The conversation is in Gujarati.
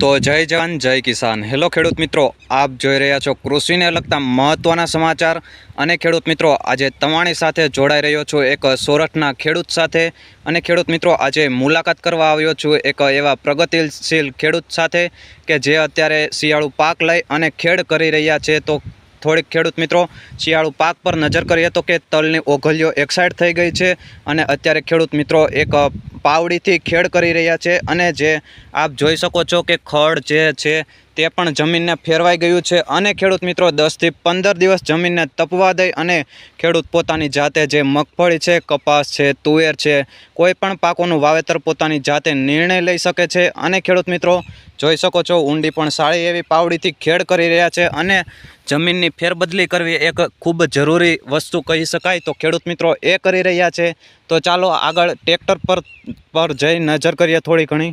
તો જય જવાન, જય કિસાન. હેલો ખેડૂત મિત્રો, આપ જોઈ રહ્યા છો કૃષિને લગતા મહત્ત્વના સમાચાર અને ખેડૂત મિત્રો, આજે તમારી સાથે જોડાઈ રહ્યો છું એક સોરઠના ખેડૂત સાથે અને ખેડૂત મિત્રો, આજે મુલાકાત કરવા આવ્યો છું એક એવા પ્રગતિશીલ ખેડૂત સાથે કે જે અત્યારે શિયાળુ પાક લઈ અને ખેડ કરી રહ્યા છે. તો થોડીક ખેડૂત મિત્રો, શિયાળુ પાક પર નજર કરીએ તો કે તલની ઓઘલીઓ એક્સાઇડ થઈ ગઈ છે અને અત્યારે ખેડૂત મિત્રો, એક પાવડીથી ખેડ કરી રહ્યા છે અને જે આપ જોઈ શકો છો કે ખડ જે છે તે પણ જમીનને ફેરવાઈ ગયું છે અને ખેડૂત મિત્રો દસથી પંદર દિવસ જમીનને તપવા દઈ અને ખેડૂત પોતાની જાતે જે મગફળી છે, કપાસ છે, તુવેર છે, કોઈ પણ પાકોનું વાવેતર પોતાની જાતે નિર્ણય લઈ શકે છે અને ખેડૂત મિત્રો જોઈ શકો છો ઊંડી પણ સારી એવી પાવડીથી ખેડ કરી રહ્યા છે અને જમીનની ફેરબદલી કરવી એક ખૂબ જરૂરી વસ્તુ કહી શકાય. તો ખેડૂત મિત્રો એ કરી રહ્યા છે. તો ચાલો આગળ ટ્રેક્ટર પર પર જઈ નજર કરીએ થોડી ઘણી.